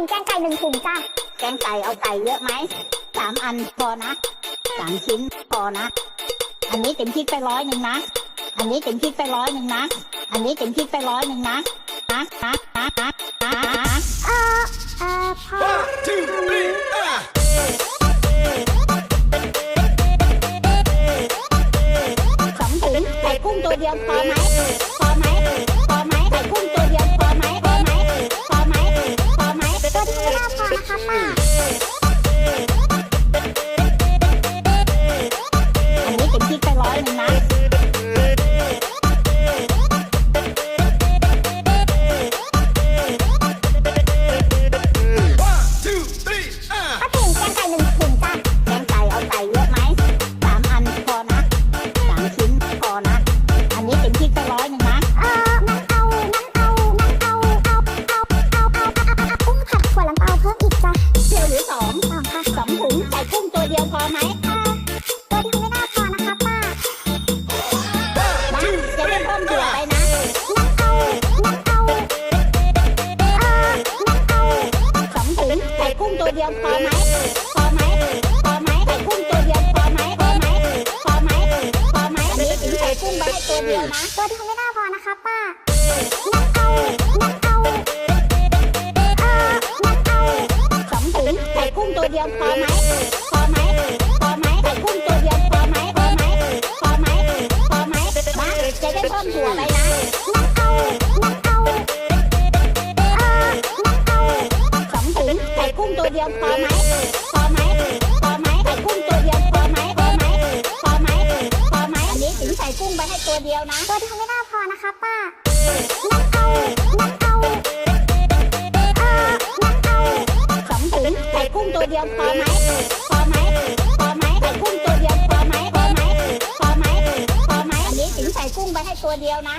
มแกงไก่หนึ่งถุงจ้ะแกงไก่เอาไก่เยอะไหมสามอันพอนะสามชิ้นพอนะ อันนี้เต็มที่ไปร้อยหนึ่งนะ อันนี้เต็มที่ไปร้อยหนึ่งนะ อันนี้เต็มที่ไปร้อยหนึ่งนะนะนะนะ เดียวพอไหมเออตัวที่ไม่น่าพอนะคะป้าบ้านจะได้เพิ่มถั่วไปนะงั้นเอางั้นเอาเอองั้นเอาสองถุงไก่กุ้งตัวเดียวพอไหมพอไหมพอไหมไก่กุ้งตัวเดียวพอไหมพอไหมพอไหมพอไหมอันนี้ติ๋มใส่กุ้งไปให้ตัวเดียวนะตัวที่ไม่น่าพอนะคะป้างั้นเอางั้นเอา จะได้เพิ่มถั่วไปนะงั้นเอางั้นเอาเอองั้นเอาสองถุงไก่กุ้งตัวเดียวพอไหมพอไหมพอไหมไก่กุ้งตัวเดียวพอไหมพอไหมพอไหมพอไหมอันนี้ถึงใส่กุ้งไปให้ตัวเดียวนะตัวที่ไม่น่าพอนะคะป้างั้นเอางั้นเอาเอองั้นเอาสองถุงไก่กุ้งตัวเดียวพอไหม งไปให้ตัวเดียวนะ